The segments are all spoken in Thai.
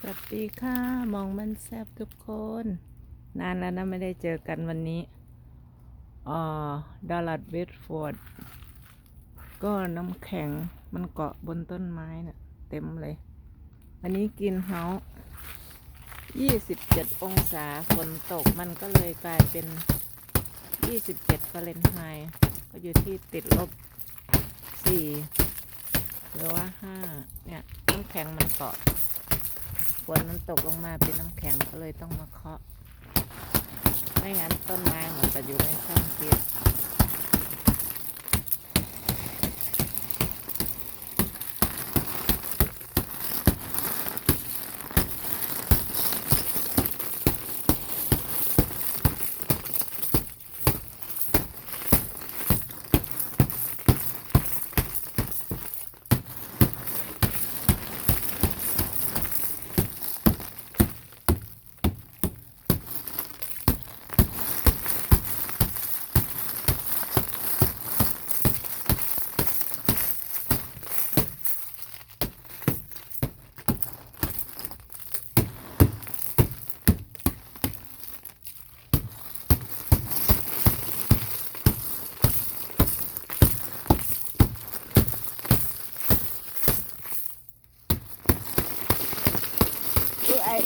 สวัสดีค่ะ มองมันแซบทุกคน นานแล้วนะไม่ได้เจอกันวันนี้อ่าดาลัดเวดฟอร์ด ก็น้ำแข็งมันเกาะบนต้นไม้น่ะ เต็มเลยอันนี้กินเฮายี่สิบเจ็ดองศาฝนตกมันก็เลยกลายเป็นยี่สิบเจ็ดฟาเรนไฮต์ก็อยู่ที่ติดลบสี่หรือว่าห้าเนี่ยน้ำแข็งมันเกาะ ฝนมันตกลงมาเป็นน้ำแข็งก็เลยต้องมาเคาะ ไม่งั้นต้นไม้มันจะอยู่ในช่องฟิต ลูกไอ้ลูกอะไรเดอะกลาสเรียนเสียงไหมยังก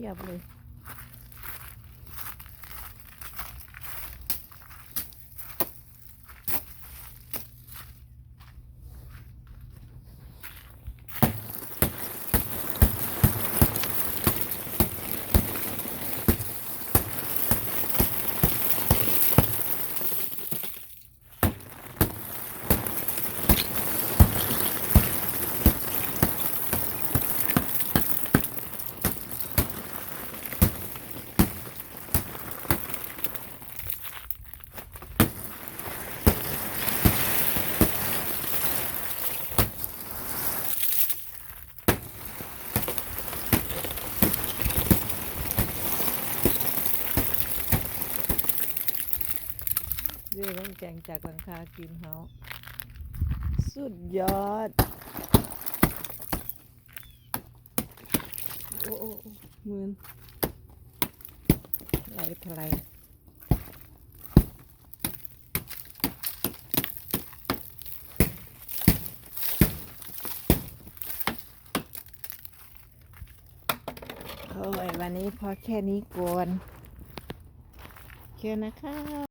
แเรื่องน้ำแข็งจากหลังคากินเฮาสุดยอดโอ้โอ้โอ้มืนไหลทลายโอ้ยวันนี้พอแค่นี้ก่อนโอเคนะคะ